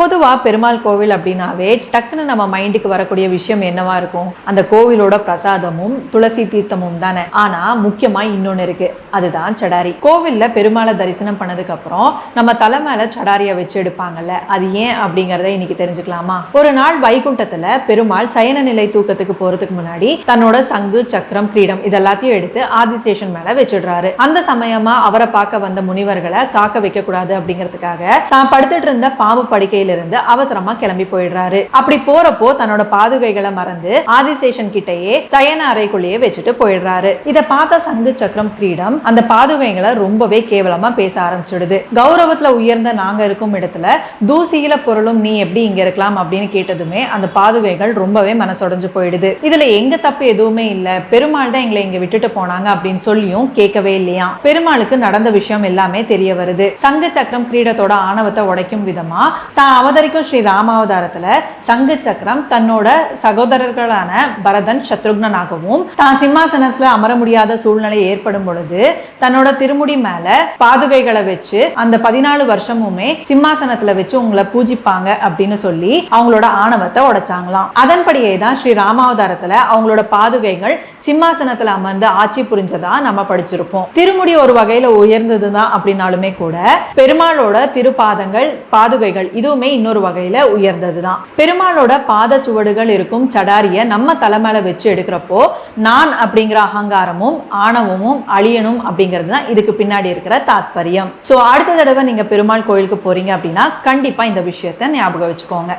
பொதுவாக பெருமாள் கோவில் அப்படின்னாவே டக்குன்னு நம்ம மைண்டுக்கு வரக்கூடிய விஷயம் என்னவா இருக்கும்? அந்த கோவிலோட பிரசாதமும் துளசி தீர்த்தமும் தானே. ஆனா முக்கியமா இன்னொன்று இருக்கு. அதுதான் சடாரி. கோவில்ல பெருமாளை தரிசனம் பண்ணதுக்கு அப்புறம் நம்ம தலை மேல சடாரியை வச்சு எடுப்பாங்கல்ல அது ஏன் அப்படிங்கறத இன்னைக்கு தெரிஞ்சுக்கலாமா? ஒரு நாள் வைகுண்டத்துல பெருமாள் சயன நிலை தூக்கத்துக்கு போறதுக்கு முன்னாடி தன்னோட சங்கு சக்கரம் கிரீடம் இதெல்லாத்தையும் எடுத்து ஆதிசேஷன் மேல வச்சிடுறாரு. அந்த சமயமா அவரை பார்க்க வந்த முனிவர்களை காக்க வைக்க கூடாது அப்படிங்கிறதுக்காக தான் படுத்துட்டு இருந்த பாம்பு படுக்கையில இருந்து அவசரமா கிளம்பி போயிடுறாரு. அப்படி போறப்போ தன்னோட பாதுகைகளை மறந்து ஆதிசேஷன் கிட்டயே சயன அறைக்குள்ளேயே வச்சுட்டு போயிடுறாரு. இத பார்த்த சங்கு சக்கரம் கிரீடம் அந்த பாதுகைகளை ரொம்பவே கேவலமா பேச ஆரம்பிச்சிடுது. கௌரவத்துல உயர்ந்த நாங்க இருக்கும் இடத்துல தூசியில பொருளும் நீ எப்படி இங்க இருக்கலாம் அப்படின்னு கேட்டதுமே அந்த பாதுகைகள் ரொம்பவே மனசொடைஞ்சு போயிடுது. இதுல எங்க தப்பு எதுவுமே இல்ல. பெருமாள் தான் எங்களை இங்க விட்டுட்டு போனாங்க அப்படின்னு சொல்லியும் கேட்கவே இல்லையா? பெருமாளுக்கு நடந்த விஷயம் எல்லாமே தெரிய வருது. சங்கு சக்கரம் கிரீடத்தோட ஆணவத்தை உடைக்கும் விதமா தான் அவதரிக்கும் ஸ்ரீ ராமாவதாரத்துல சங்கு சக்கரம் தன்னோட சகோதரர்களான பரதன் சத்ருக்னனாகவும் தான் சிம்மாசனத்துல அமர முடியாத சூழ்நிலை ஏற்படும் பொழுது தன்னோட திருமுடி மேல பாதுகைகளை வச்சு அந்த பதினாலு வருஷமுமே சிம்மாசனத்துல வச்சு உங்களை பூஜிப்பாங்க அப்படின்னு சொல்லி அவங்களோட ஆணவத்தை உடைச்சாங்களாம். அதன்படியே தான் ஸ்ரீ ராமாவதாரத்துல அவங்களோட பாதுகைகள் சிம்மாசனத்துல அமர்ந்து ஆட்சி புரிஞ்சதா நம்ம படிச்சிருப்போம். திருமுடி ஒரு வகையில உயர்ந்ததுதான் அப்படின்னாலுமே கூட பெருமாளோட திருப்பாதங்கள் பாதுகைகள் இதுவும் இன்னொரு வகையில உயர்ந்ததுதான். பெருமாளோட பாத சுவடுகள் இருக்கும் சடாரியை நம்ம தலை மேல வச்சு எடுக்கிறப்போ நான் அப்படிங்கிற அகங்காரமும் ஆணவமும் அழியணும் அப்படிங்கிறது தான் இதுக்கு பின்னாடி இருக்கிற தாத்பரியம். ஸோ அடுத்த தடவை நீங்கள் பெருமாள் கோயிலுக்கு போறீங்க அப்படின்னா கண்டிப்பாக இந்த விஷயத்தை ஞாபகம் வச்சுக்கோங்க.